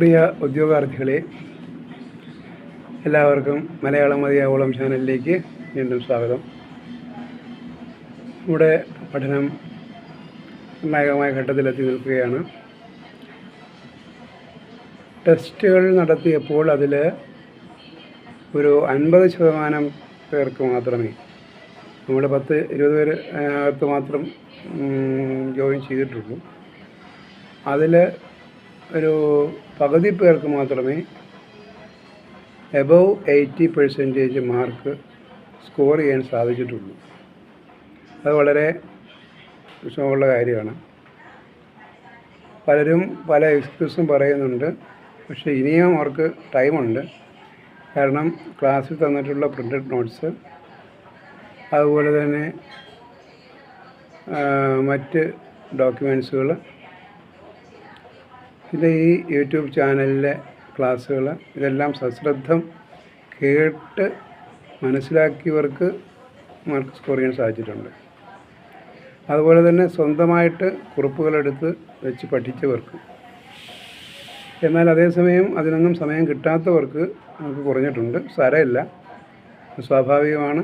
പ്രിയ ഉദ്യോഗാർത്ഥികളെ എല്ലാവർക്കും മലയാളം മതിയാവോളം ചാനലിലേക്ക് വീണ്ടും സ്വാഗതം. ഇവിടെ പഠനം നിർണായകമായ ഘട്ടത്തിലെത്തി നിൽക്കുകയാണ്. ടെസ്റ്റുകൾ നടത്തിയപ്പോൾ അതിൽ ഒരു അൻപത് ശതമാനം പേർക്ക് മാത്രമേ നമ്മൾ പത്ത് ഇരുപത് പേര് അകത്ത് മാത്രം ജോയിൻ ചെയ്തിട്ടുള്ളൂ. അതിൽ ഒരു പകുതി പേർക്ക് മാത്രമേ above eighty percentage mark score ചെയ്യാൻ സാധിച്ചിട്ടുള്ളൂ. അത് വളരെ വിഷമമുള്ള കാര്യമാണ്. പലരും പല എക്സ്ക്യൂസും പറയുന്നുണ്ട്. പക്ഷേ ഇനിയും അവർക്ക് ടൈമുണ്ട് കാരണം ക്ലാസ്സിൽ തന്നിട്ടുള്ള പ്രിന്റഡ് നോട്ട്സ് അതുപോലെ തന്നെ മറ്റ് ഡോക്യുമെൻസുകൾ ഇത് ഈ യൂട്യൂബ് ചാനലിലെ ക്ലാസ്സുകൾ ഇതെല്ലാം സശ്രദ്ധം കേട്ട് മനസ്സിലാക്കിയവർക്ക് മാർക്ക് സ്കോർ ചെയ്യാൻ സാധിച്ചിട്ടുണ്ട്. അതുപോലെ തന്നെ സ്വന്തമായിട്ട് കുറിപ്പുകളെടുത്ത് വെച്ച് പഠിച്ചവർക്ക്. എന്നാൽ അതേസമയം അതിനൊന്നും സമയം കിട്ടാത്തവർക്ക് നമുക്ക് കുറഞ്ഞിട്ടുണ്ട്. സാരമില്ല സ്വാഭാവികമാണ്.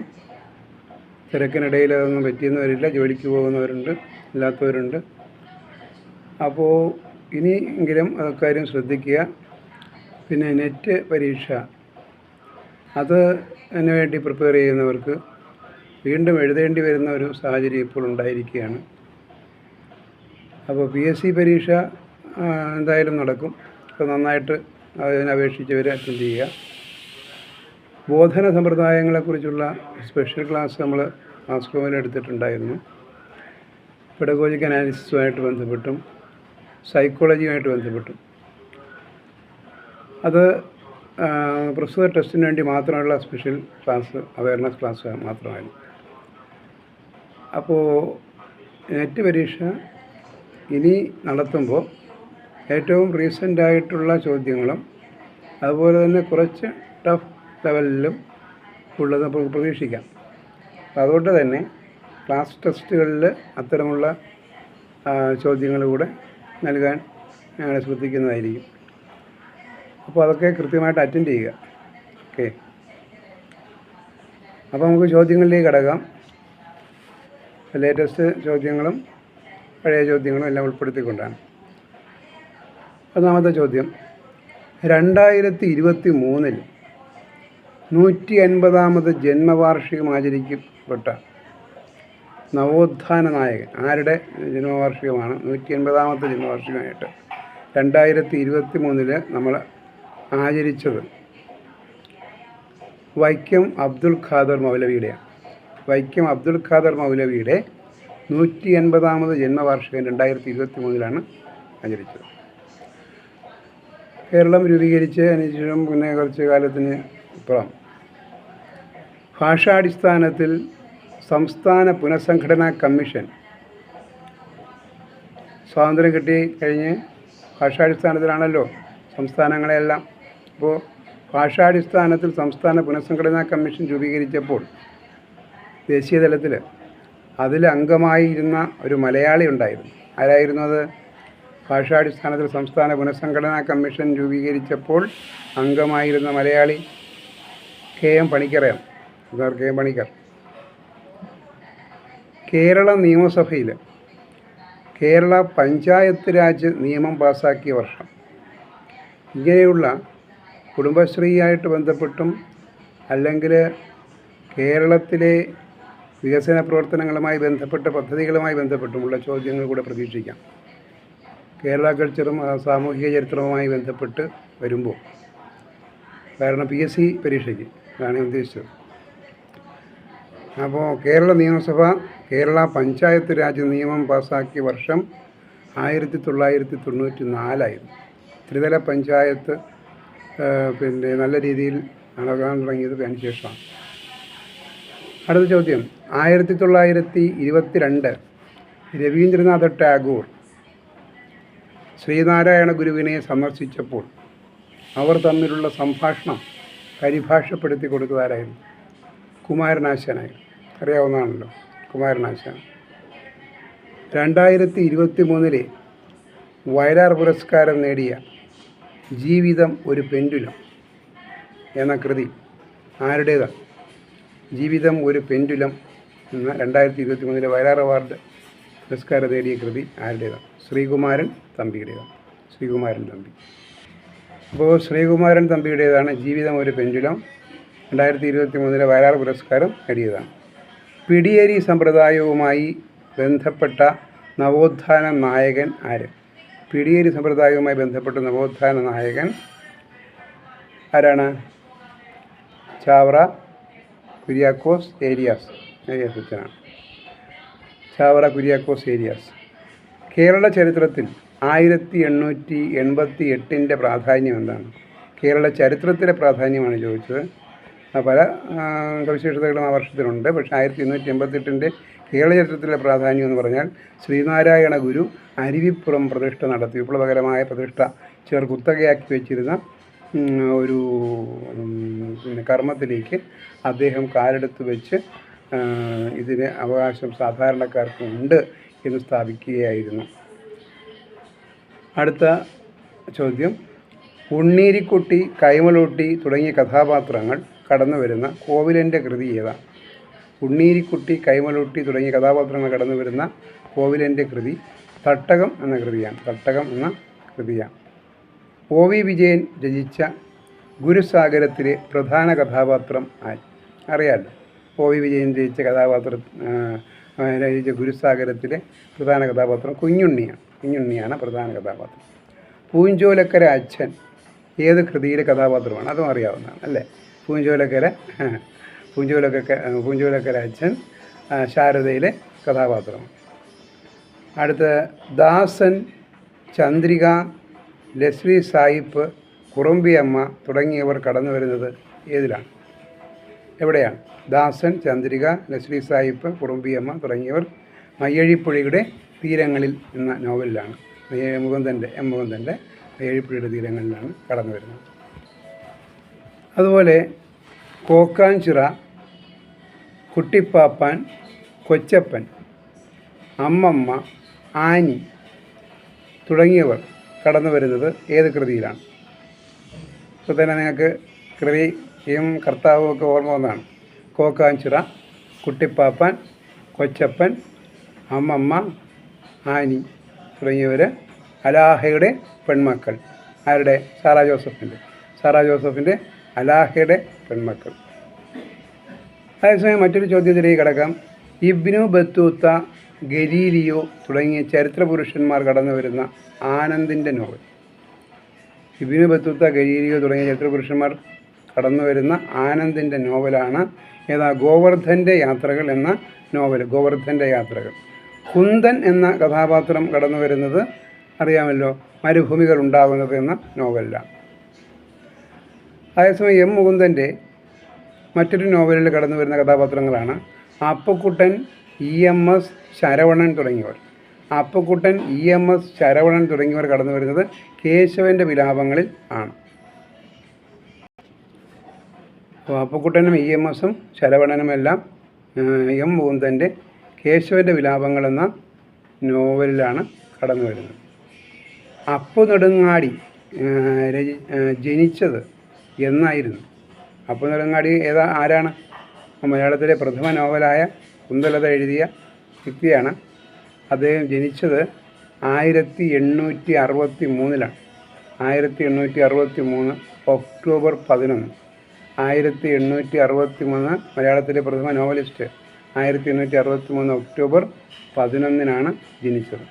തിരക്കിനിടയിൽ അതൊന്നും പറ്റിയെന്ന് വരില്ല. ജോലിക്ക് പോകുന്നവരുണ്ട് ഇല്ലാത്തവരുണ്ട്. അപ്പോൾ ഇനിയെങ്കിലും അക്കാര്യം ശ്രദ്ധിക്കുക. പിന്നെ നെറ്റ് പരീക്ഷ. അത് അതിന് വേണ്ടി പ്രിപ്പയർ ചെയ്യുന്നവർക്ക് വീണ്ടും എഴുതേണ്ടി വരുന്ന ഒരു സാഹചര്യം ഇപ്പോൾ ഉണ്ടായിരിക്കുകയാണ്. അപ്പോൾ പി എസ് സി പരീക്ഷ എന്തായാലും നടക്കും. അപ്പോൾ നന്നായിട്ട് അതിനപേക്ഷിച്ചവർ അറ്റൻഡ് ചെയ്യുക. ബോധന സമ്പ്രദായങ്ങളെക്കുറിച്ചുള്ള സ്പെഷ്യൽ ക്ലാസ് നമ്മൾ റൂമിൽ എടുത്തിട്ടുണ്ടായിരുന്നു. പെഡഗോജിക് അനാലിസിസുമായിട്ട് ബന്ധപ്പെട്ടും സൈക്കോളജിയുമായിട്ട് ബന്ധപ്പെട്ടു. അത് പ്രസ്തുത ടെസ്റ്റിന് വേണ്ടി മാത്രമുള്ള സ്പെഷ്യൽ ക്ലാസ് അവയർനെസ് ക്ലാസ് മാത്രമായിരുന്നു. അപ്പോൾ നെറ്റ് പരീക്ഷ ഇനി നടത്തുമ്പോൾ ഏറ്റവും റീസെന്റ് ആയിട്ടുള്ള ചോദ്യങ്ങളും അതുപോലെ തന്നെ കുറച്ച് ടഫ് ലെവലിലും ഉള്ളത് നമുക്ക് പ്രതീക്ഷിക്കാം. അതുകൊണ്ട് തന്നെ ക്ലാസ് ടെസ്റ്റുകളിൽ അത്തരമുള്ള ചോദ്യങ്ങൾ കൂടെ നൽകാൻ ഞങ്ങൾ ശ്രദ്ധിക്കുന്നതായിരിക്കും. അപ്പോൾ അതൊക്കെ കൃത്യമായിട്ട് അറ്റൻഡ് ചെയ്യുക. ഓക്കെ അപ്പോൾ നമുക്ക് ചോദ്യങ്ങളിലേക്ക് കടക്കാം. ലേറ്റസ്റ്റ് ചോദ്യങ്ങളും പഴയ ചോദ്യങ്ങളും എല്ലാം ഉൾപ്പെടുത്തിക്കൊണ്ടാണ്. ഒന്നാമത്തെ ചോദ്യം. രണ്ടായിരത്തി ഇരുപത്തി മൂന്നിൽ നൂറ്റി അൻപതാമത് ജന്മവാർഷികം ആചരിക്കപ്പെട്ട നവോത്ഥാന നായകൻ. ആരുടെ ജന്മവാർഷികമാണ്? നൂറ്റി എൺപതാമത്തെ ജന്മവാർഷികമായിട്ട്. രണ്ടായിരത്തി ഇരുപത്തി മൂന്നിൽ നമ്മൾ ആചരിച്ചത് വൈക്കം അബ്ദുൽ ഖാദർ മൗലവിയുടെയാണ്. വൈക്കം അബ്ദുൽ ഖാദർ മൗലവിയുടെ നൂറ്റി എൺപതാമത് ജന്മവാർഷികം രണ്ടായിരത്തി ഇരുപത്തി മൂന്നിലാണ് ആചരിച്ചത്. കേരളം രൂപീകരിച്ച് അതിനുശേഷം പിന്നെ കുറച്ച് കാലത്തിന് ഇപ്പുറം. ഭാഷാടിസ്ഥാനത്തിൽ സംസ്ഥാന പുനഃസംഘടനാ കമ്മീഷൻ. സ്വാതന്ത്ര്യം കിട്ടി കഴിഞ്ഞ് ഭാഷാടിസ്ഥാനത്തിലാണല്ലോ സംസ്ഥാനങ്ങളെല്ലാം അപ്പോൾ ഭാഷാടിസ്ഥാനത്തിൽ സംസ്ഥാന പുനഃസംഘടനാ കമ്മീഷൻ രൂപീകരിച്ചപ്പോൾ ദേശീയ തലത്തിൽ അതിൽ അംഗമായിരുന്ന ഒരു മലയാളി ഉണ്ടായിരുന്നു. ആരായിരുന്നു അത്? ഭാഷാടിസ്ഥാനത്തിൽ സംസ്ഥാന പുനഃസംഘടനാ കമ്മീഷൻ രൂപീകരിച്ചപ്പോൾ അംഗമായിരുന്ന മലയാളി കെ എം പണിക്കറയാണ് കെ എം പണിക്കർ. കേരള നിയമസഭയിൽ കേരള പഞ്ചായത്ത് രാജ് നിയമം പാസാക്കിയ വർഷം. ഇങ്ങനെയുള്ള കുടുംബശ്രീയായിട്ട് ബന്ധപ്പെട്ടും അല്ലെങ്കിൽ കേരളത്തിലെ വികസന പ്രവർത്തനങ്ങളുമായി ബന്ധപ്പെട്ട പദ്ധതികളുമായി ബന്ധപ്പെട്ടുമുള്ള ചോദ്യങ്ങൾ കൂടെ പ്രതീക്ഷിക്കാം. കേരള കൾച്ചറും സാമൂഹിക ചരിത്രവുമായി ബന്ധപ്പെട്ട് വരുമ്പോൾ കാരണം പി എസ് സി പരീക്ഷയ്ക്ക് അതാണ് ഉദ്ദേശിച്ചത്. അപ്പോൾ കേരള നിയമസഭ കേരള പഞ്ചായത്ത് രാജ് നിയമം പാസാക്കിയ വർഷം ആയിരത്തി തൊള്ളായിരത്തി തൊണ്ണൂറ്റി നാലായിരുന്നു. ത്രിതല പഞ്ചായത്ത് പിന്നെ നല്ല രീതിയിൽ നടക്കാൻ തുടങ്ങിയത് അതിന് ശേഷമാണ്. അടുത്ത ചോദ്യം. ആയിരത്തി തൊള്ളായിരത്തി ഇരുപത്തിരണ്ട് രവീന്ദ്രനാഥ ടാഗോർ ശ്രീനാരായണ ഗുരുവിനെ സന്ദർശിച്ചപ്പോൾ അവർ തമ്മിലുള്ള സംഭാഷണം പരിഭാഷപ്പെടുത്തി കൊടുത്തതാരായിരുന്നു? കുമാരനാശനായിരുന്നു. അറിയാവുന്നതാണല്ലോ. കുമാരനാശാൻ. രണ്ടായിരത്തി ഇരുപത്തി മൂന്നിലെ വയലാർ പുരസ്കാരം നേടിയ ജീവിതം ഒരു പെൻഡുലം എന്ന കൃതി ആരുടേതാണ് ജീവിതം ഒരു പെൻഡുലം എന്ന രണ്ടായിരത്തി ഇരുപത്തി മൂന്നിലെ വയലാർ അവാർഡ് പുരസ്കാരം നേടിയ കൃതി ആരുടേതാണ് ശ്രീകുമാരൻ തമ്പിയുടേതാണ് ശ്രീകുമാരൻ തമ്പി. അപ്പോൾ ശ്രീകുമാരൻ തമ്പിയുടേതാണ് ജീവിതം ഒരു പെൻഡുലം. രണ്ടായിരത്തി ഇരുപത്തി മൂന്നിലെ വയലാർ പുരസ്കാരം നേടിയതാണ്. പിടിയേരി സമ്പ്രദായവുമായി ബന്ധപ്പെട്ട നവോത്ഥാന നായകൻ ആര്? പിടിയേരി സമ്പ്രദായവുമായി ബന്ധപ്പെട്ട നവോത്ഥാന നായകൻ ആരാണ്? ചാവറ കുര്യാക്കോസ് ഏരിയാസ്. ഏരിയാസ് അച്ഛനാണ്. ചാവറ കുര്യാക്കോസ് ഏരിയാസ്. കേരള ചരിത്രത്തിൽ ആയിരത്തി എണ്ണൂറ്റി എൺപത്തി എട്ടിന്റെ പ്രാധാന്യം എന്താണ്? കേരള ചരിത്രത്തിലെ പ്രാധാന്യമാണ് ചോദിച്ചത്. പല സവിശേഷതകളും ആ വർഷത്തിലുണ്ട്. പക്ഷേ ആയിരത്തി എണ്ണൂറ്റി എൺപത്തെട്ടിന്റെ കേളചരിത്രത്തിലെ പ്രാധാന്യം എന്ന് പറഞ്ഞാൽ ശ്രീനാരായണ ഗുരു അരുവിപ്പുറം പ്രതിഷ്ഠ നടത്തി. വിപ്ലവകരമായ പ്രതിഷ്ഠ ചേർ കുത്തകയാക്കി വെച്ചിരുന്ന ഒരു പിന്നെ കർമ്മത്തിലേക്ക് അദ്ദേഹം കാലെടുത്ത് വെച്ച് ഇതിന് അവകാശം സാധാരണക്കാർക്ക് ഉണ്ട് എന്ന് സ്ഥാപിക്കുകയായിരുന്നു. അടുത്ത ചോദ്യം. ഉണ്ണീരിക്കുട്ടി കൈമലൂട്ടി തുടങ്ങിയ കഥാപാത്രങ്ങൾ കടന്നു വരുന്ന കോവിലന്റെ കൃതി ഏതാണ് ഉണ്ണീരിക്കുട്ടി കൈമലൂട്ടി തുടങ്ങിയ കഥാപാത്രങ്ങൾ കടന്നു വരുന്ന കോവിലന്റെ കൃതി തട്ടകം എന്ന കൃതിയാണ്. തട്ടകം എന്ന കൃതിയാണ്. ഒ വി വിജയൻ രചിച്ച ഗുരുസാഗരത്തിലെ പ്രധാന കഥാപാത്രം ആര്? അറിയാമല്ലോ ഒ വി വിജയൻ രചിച്ച കഥാപാത്രം രചിച്ച ഗുരുസാഗരത്തിലെ പ്രധാന കഥാപാത്രം കുഞ്ഞുണ്ണിയാണ്. കുഞ്ഞുണ്ണിയാണ് പ്രധാന കഥാപാത്രം. പൂഞ്ചോലക്കര അച്ഛൻ ഏത് കൃതിയിലെ കഥാപാത്രമാണ്? അതും അറിയാവുന്നതാണ് അല്ലേ? പൂഞ്ചോലക്കര പൂഞ്ചോലക്ക പൂഞ്ചോലക്കര അച്ഛൻ ശാരദയിലെ കഥാപാത്രമാണ് അടുത്ത ദാസൻ ചന്ദ്രിക ലസ്ലി സായിപ്പ് കുറുമ്പിയമ്മ തുടങ്ങിയവർ കടന്നു വരുന്നത് ഏതിലാണ്? എവിടെയാണ്? ദാസൻ ചന്ദ്രിക ലസ്ലി സായിപ്പ് കുറുമ്പിയമ്മ തുടങ്ങിയവർ മയ്യഴിപ്പുഴയുടെ തീരങ്ങളിൽ എന്ന നോവലിലാണ്. മുകുന്ദന്റെ എം മുകുന്ദന്റെ മയ്യഴിപ്പുഴയുടെ തീരങ്ങളിലാണ് കടന്നു വരുന്നത്. അതുപോലെ കോക്കാഞ്ചിറ കുട്ടിപ്പാപ്പാൻ കൊച്ചപ്പൻ അമ്മമ്മ ആനി തുടങ്ങിയവർ കടന്നു വരുന്നത് ഏത് കൃതിയിലാണ്? ഇപ്പോൾ തന്നെ നിങ്ങൾക്ക് കൃതിയും കർത്താവും ഒക്കെ ഓർമ്മ വന്നതാണ്. കോക്കാഞ്ചിറ കുട്ടിപ്പാപ്പാൻ കൊച്ചപ്പൻ അമ്മമ്മ ആനി തുടങ്ങിയവർ അലാഹയുടെ പെൺമക്കൾ. ആരുടെ? സാറാ ജോസഫിന്റെ സാറാ ജോസഫിന്റെ അലാഹയുടെ പെൺമക്കൾ. അതേസമയം മറ്റൊരു ചോദ്യത്തിലേക്ക് കിടക്കാം. ഇബ്നു ബത്തൂത്ത ഗലീലിയോ തുടങ്ങിയ ചരിത്ര പുരുഷന്മാർ കടന്നു വരുന്ന ആനന്ദിന്റെ നോവൽ. ഇബ്നു ബത്തൂത്ത ഗലീലിയോ തുടങ്ങിയ ചരിത്ര പുരുഷന്മാർ കടന്നു വരുന്ന ആനന്ദിന്റെ നോവലാണ് ഏതാ ഗോവർദ്ധന്റെ യാത്രകൾ എന്ന നോവൽ ഗോവർദ്ധന്റെ യാത്രകൾ. കുന്തൻ എന്ന കഥാപാത്രം കടന്നു വരുന്നത് അറിയാമല്ലോ മരുഭൂമികൾ ഉണ്ടാകുന്നത് എന്ന നോവലിലാണ്. അതേസമയം എം മുകുന്ദന്റെ മറ്റൊരു നോവലിൽ കടന്നു വരുന്ന കഥാപാത്രങ്ങളാണ് Appakuttan E M S Saravanan തുടങ്ങിയവർ. Appakuttan E M S Saravanan തുടങ്ങിയവർ കടന്നു വരുന്നത് കേശവന്റെ വിലാപങ്ങളിൽ ആണ്. അപ്പോൾ അപ്പക്കുട്ടനും ഇ എം എസും ശരവണനുമെല്ലാം എം മുകുന്ദന്റെ കേശവന്റെ വിലാപങ്ങൾ എന്ന നോവലിലാണ് കടന്നു വരുന്നത്. അപ്പു നെടുങ്ങാടി ജനിച്ചത് എന്നായിരുന്നു. അപ്പോൾ നെടുങ്ങാടി ഏതാ ആരാണ്? മലയാളത്തിലെ പ്രഥമ നോവലായ കുന്തലത എഴുതിയ വ്യക്തിയാണ്. അദ്ദേഹം ജനിച്ചത് ആയിരത്തി എണ്ണൂറ്റി അറുപത്തി മൂന്നിലാണ് ആയിരത്തി എണ്ണൂറ്റി അറുപത്തി മൂന്ന് ഒക്ടോബർ പതിനൊന്ന്. ആയിരത്തി എണ്ണൂറ്റി അറുപത്തി മൂന്ന് മലയാളത്തിലെ പ്രഥമ നോവലിസ്റ്റ്. ആയിരത്തി എണ്ണൂറ്റി അറുപത്തി മൂന്ന് ഒക്ടോബർ പതിനൊന്നിനാണ് ജനിച്ചത്.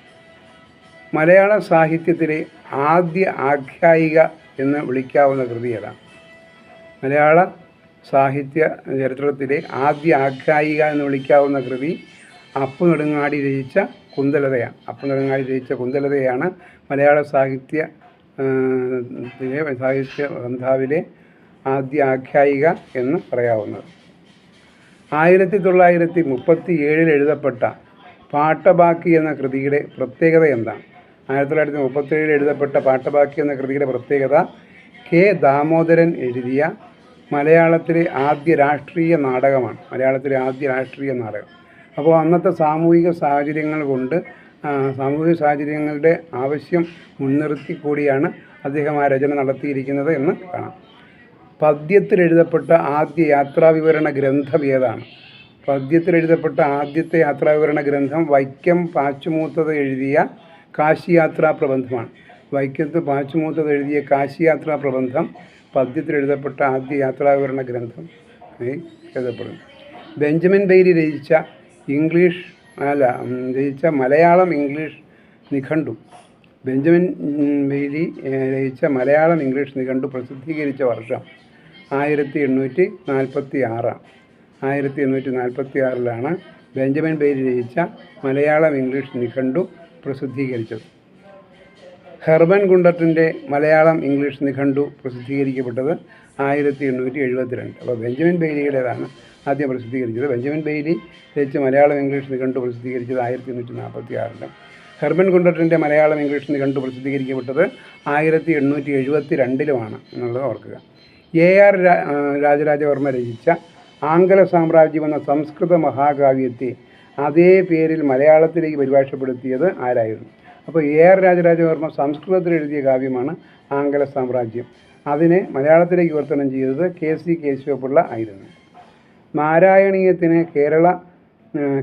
മലയാള സാഹിത്യത്തിലെ ആദ്യ ആഖ്യായിക എന്ന് വിളിക്കാവുന്ന കൃതി ഏതാണ് മലയാള സാഹിത്യ ചരിത്രത്തിലെ ആദ്യ ആഖ്യായിക എന്ന് വിളിക്കാവുന്ന കൃതി അപ്പു നെടുങ്ങാടി രചിച്ച കുന്തലതയാണ്. അപ്പു നെടുങ്ങാടി രചിച്ച കുന്തലതയാണ് മലയാള സാഹിത്യ സാഹിത്യ ബന്ധാവിലെ ആദ്യ ആഖ്യായിക എന്ന് പറയാവുന്നത്. ആയിരത്തി തൊള്ളായിരത്തി മുപ്പത്തി ഏഴിൽ എഴുതപ്പെട്ട പാട്ടബാക്കി എന്ന കൃതിയുടെ പ്രത്യേകത എന്താണ്? ആയിരത്തി തൊള്ളായിരത്തി മുപ്പത്തി ഏഴിൽ എഴുതപ്പെട്ട പാട്ടബാക്കി എന്ന കൃതിയുടെ പ്രത്യേകത കെ ദാമോദരൻ എഴുതിയ മലയാളത്തിലെ ആദ്യ രാഷ്ട്രീയ നാടകമാണ്. മലയാളത്തിലെ ആദ്യ രാഷ്ട്രീയ നാടകം. അപ്പോൾ അന്നത്തെ സാമൂഹിക സാഹചര്യങ്ങൾ കൊണ്ട് സാമൂഹിക സാഹചര്യങ്ങളുടെ ആവശ്യം മുൻനിർത്തി കൂടിയാണ് അദ്ദേഹം ആ രചന നടത്തിയിരിക്കുന്നത് എന്ന് കാണാം. പദ്യത്തിൽ എഴുതപ്പെട്ട ആദ്യ യാത്രാവിവരണ ഗ്രന്ഥം ഏതാണ്? പദ്യത്തിൽ എഴുതപ്പെട്ട ആദ്യത്തെ യാത്രാവിവരണ ഗ്രന്ഥം വൈക്കം പാച്ചുമൂത്തത് എഴുതിയ കാശിയാത്രാ പ്രബന്ധമാണ്. വൈക്കത്ത് പാച്ചുമൂത്തത് എഴുതിയ കാശിയാത്രാ പ്രബന്ധം പദ്യത്തിൽ എഴുതപ്പെട്ട ആദ്യ യാത്രാവിവരണ ഗ്രന്ഥം എഴുതപ്പെടുന്നു. ബെഞ്ചമിൻ ബെയ്ലി രചിച്ച ഇംഗ്ലീഷ് അല്ല രചിച്ച മലയാളം ഇംഗ്ലീഷ് നിഘണ്ടു. ബെഞ്ചമിൻ ബെയ്ലി രചിച്ച മലയാളം ഇംഗ്ലീഷ് നിഘണ്ടു പ്രസിദ്ധീകരിച്ച വർഷം ആയിരത്തി എണ്ണൂറ്റി നാൽപ്പത്തി ആറാണ് ആയിരത്തി എണ്ണൂറ്റി നാൽപ്പത്തി ആറിലാണ് ബെഞ്ചമിൻ ബെയ്ലി രചിച്ച മലയാളം ഇംഗ്ലീഷ് നിഘണ്ടു പ്രസിദ്ധീകരിച്ചത്. ഹെർബൻ ഗുണ്ടറ്റിന്റെ മലയാളം ഇംഗ്ലീഷ് നിഘണ്ടു പ്രസിദ്ധീകരിക്കപ്പെട്ടത് ആയിരത്തി എണ്ണൂറ്റി എഴുപത്തിരണ്ട് അപ്പോൾ ബെഞ്ചമിൻ ബെയ്ലിയുടേതാണ് ആദ്യം പ്രസിദ്ധീകരിച്ചത്. ബെഞ്ചമിൻ ബെയ്ലി രചിച്ച മലയാളം ഇംഗ്ലീഷ് നിഘണ്ടു പ്രസിദ്ധീകരിച്ചത് ആയിരത്തി എണ്ണൂറ്റി നാൽപ്പത്തി ആറിലും ഹെർബൻ ഗുണ്ടറ്റിന്റെ മലയാളം ഇംഗ്ലീഷ് നിഘണ്ടു പ്രസിദ്ധീകരിക്കപ്പെട്ടത് ആയിരത്തി എണ്ണൂറ്റി എഴുപത്തി രണ്ടിലുമാണ് എന്നുള്ളത് ഓർക്കുക. എ ആർ രാജരാജവർമ്മ രചിച്ച ആംഗല സാമ്രാജ്യം എന്ന സംസ്കൃത മഹാകാവ്യത്തെ അതേ പേരിൽ മലയാളത്തിലേക്ക് പരിഭാഷപ്പെടുത്തിയത് ആരായിരുന്നു? അപ്പോൾ എ ആർ രാജരാജവർമ്മ സംസ്കൃതത്തിൽ എഴുതിയ കാവ്യമാണ് ആംഗല സാമ്രാജ്യം. അതിനെ മലയാളത്തിലേക്ക് വിവർത്തനം ചെയ്തത് കെ സി കേശവപിള്ള ആയിരുന്നു. നാരായണീയത്തിന് കേരള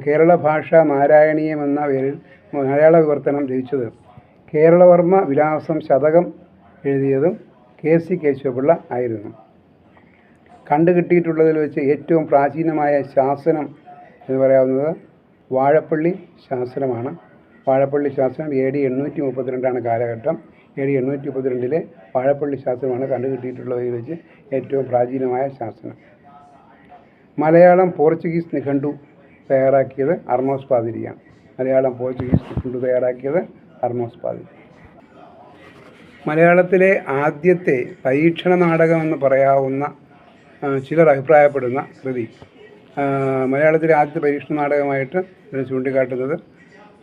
കേരള ഭാഷ നാരായണീയം എന്ന പേരിൽ മലയാള വിവർത്തനം രചിച്ചത് കേരളവർമ്മ വിലാസം ശതകം എഴുതിയതും കെ സി കേശവപിള്ള ആയിരുന്നു. കണ്ടുകിട്ടിയിട്ടുള്ളതിൽ വെച്ച് ഏറ്റവും പ്രാചീനമായ ശാസനം എന്ന് പറയാവുന്നത് വാഴപ്പള്ളി ശാസനമാണ്. വാഴപ്പള്ളി ശാസനം എ ഡി എണ്ണൂറ്റി മുപ്പത്തിരണ്ടാണ് കാലഘട്ടം. എ ഡി എണ്ണൂറ്റി മുപ്പത്തിരണ്ടിലെ വാഴപ്പള്ളി ശാസനമാണ് കണ്ടുകിട്ടിയിട്ടുള്ളതിൽ വെച്ച് ഏറ്റവും പ്രാചീനമായ ശാസനം മലയാളം പോർച്ചുഗീസ് നിഘണ്ടു തയ്യാറാക്കിയത് അർണോസ് പാതിരിയാണ്. മലയാളം പോർച്ചുഗീസ് നിഘണ്ടു തയ്യാറാക്കിയത് അർണോസ് പാതിരി. മലയാളത്തിലെ ആദ്യത്തെ പരീക്ഷണ നാടകമെന്ന് പറയാവുന്ന ചിലർ അഭിപ്രായപ്പെടുന്ന കൃതി. മലയാളത്തിലെ ആദ്യത്തെ പരീക്ഷണ നാടകമായിട്ട് ചൂണ്ടിക്കാട്ടുന്നത്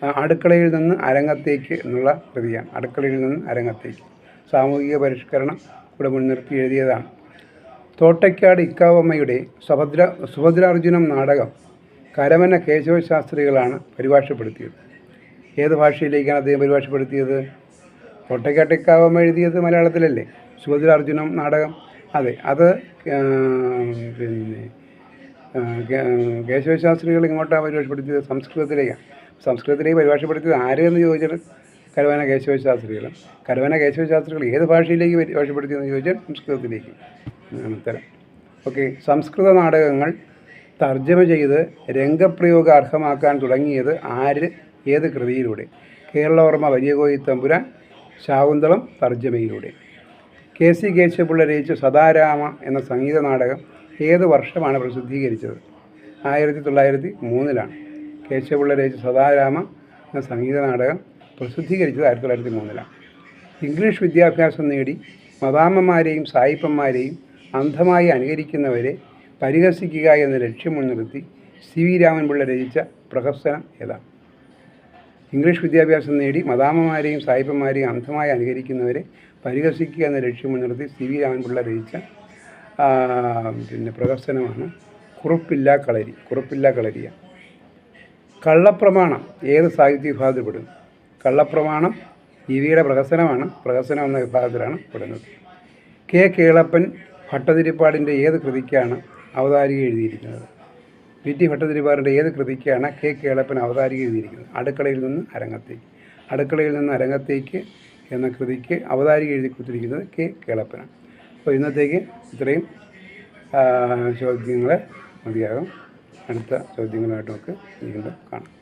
അടുക്കളയിൽ നിന്ന് അരങ്ങത്തേക്ക് എന്നുള്ള കൃതിയാണ് അടുക്കളയിൽ നിന്ന് അരങ്ങത്തേക്ക്. സാമൂഹിക പരിഷ്കരണം ഇവിടെ മുൻനിർത്തി എഴുതിയതാണ്. തോട്ടയ്ക്കാട് ഇക്കാവമ്മയുടെ സുഭദ്ര സുഭദ്രാർജുനം നാടകം കരമന കേശവശാസ്ത്രികളാണ് പരിഭാഷപ്പെടുത്തിയത്. ഏത് ഭാഷയിലേക്കാണ് അദ്ദേഹം പരിഭാഷപ്പെടുത്തിയത്? കോട്ടയ്ക്കാട്ടിക്കാവമ്മ എഴുതിയത് മലയാളത്തിലല്ലേ? സുഭദ്രാർജുനം നാടകം. അതെ അത് പിന്നെ കേശവശാസ്ത്രികൾ ഇങ്ങോട്ടാണ് പരിഭാഷപ്പെടുത്തിയത് സംസ്കൃതത്തിലേക്കാണ്. സംസ്കൃതത്തിലേക്ക് പരിഭാഷപ്പെടുത്തിയത് ആര് എന്ന് ചോദിച്ചാൽ കരവന കേശവശാസ്ത്രികളും കരവന കേശവശാസ്ത്രികൾ ഏത് ഭാഷയിലേക്ക് പരിഭാഷപ്പെടുത്തിയെന്ന് ചോദിച്ചാൽ സംസ്കൃതത്തിലേക്ക്. ഉത്തരം. ഓക്കെ സംസ്കൃത നാടകങ്ങൾ തർജമ ചെയ്ത് രംഗപ്രയോഗ അർഹമാക്കാൻ തുടങ്ങിയത് ആര് ഏത് കൃതിയിലൂടെ? കേരളവർമ്മ വലിയ കോയി തമ്പുരാൻ ശാകുന്തളം തർജമയിലൂടെ. കെ സി കേശവപിള്ള രചിച്ച സദാരാമ എന്ന സംഗീത നാടകം ഏത് വർഷമാണ് പ്രസിദ്ധീകരിച്ചത്? ആയിരത്തി തൊള്ളായിരത്തി മൂന്നിലാണ്. കേശവപിള്ള രചിച്ച സദാരാമ എന്ന സംഗീത നാടകം പ്രസിദ്ധീകരിച്ചത് ആയിരത്തി തൊള്ളായിരത്തി മൂന്നിലാണ്. ഇംഗ്ലീഷ് വിദ്യാഭ്യാസം നേടി മദാമ്മമാരെയും സായിപ്പന്മാരെയും അന്ധമായി അനുകരിക്കുന്നവരെ പരിഹസിക്കുക എന്ന ലക്ഷ്യം മുൻനിർത്തി സി വി രാമൻപിള്ള രചിച്ച പ്രഹസനം ഏതാണ് ഇംഗ്ലീഷ് വിദ്യാഭ്യാസം നേടി മദാമ്മമാരെയും സായിപ്പന്മാരെയും അന്ധമായി അനുകരിക്കുന്നവരെ പരിഹസിക്കുക എന്ന ലക്ഷ്യം മുൻനിർത്തി സി വി രാമൻപിള്ള രചിച്ച പിന്നെ പ്രഹസനമാണ് കുറുപ്പില്ല കളരി കുറുപ്പില്ല കളരിയ. കള്ളപ്രമാണം ഏത് സാഹിത്യ വിഭാഗത്തിൽ പെടും? കള്ളപ്രമാണം ഇവിയുടെ പ്രഹസനമാണ്. പ്രഹസനം എന്ന വിഭാഗത്തിലാണ് പെടുന്നത്. കെ കേളപ്പൻ ഭട്ടതിരിപ്പാടിന്റെ ഏത് കൃതിക്കാണ് അവതാരിക എഴുതിയിരിക്കുന്നത്? വി ടി ഭട്ടതിരിപ്പാടിന്റെ ഏത് കൃതിക്കാണ് കെ കേളപ്പൻ അവതാരിക എഴുതിയിരിക്കുന്നത്? അടുക്കളയിൽ നിന്ന് അരങ്ങത്തേക്ക്. അടുക്കളയിൽ നിന്ന് അരങ്ങത്തേക്ക് എന്ന കൃതിക്ക് അവതാരിക എഴുതി കൊടുത്തിരിക്കുന്നത് കെ കേളപ്പനാണ്. അപ്പോൾ ഇന്നത്തേക്ക് ഇത്രയും ചോദ്യങ്ങൾ മതിയാകും. അടുത്ത ചോദ്യങ്ങളുമായിട്ട് നമുക്ക് വീണ്ടും കാണാം.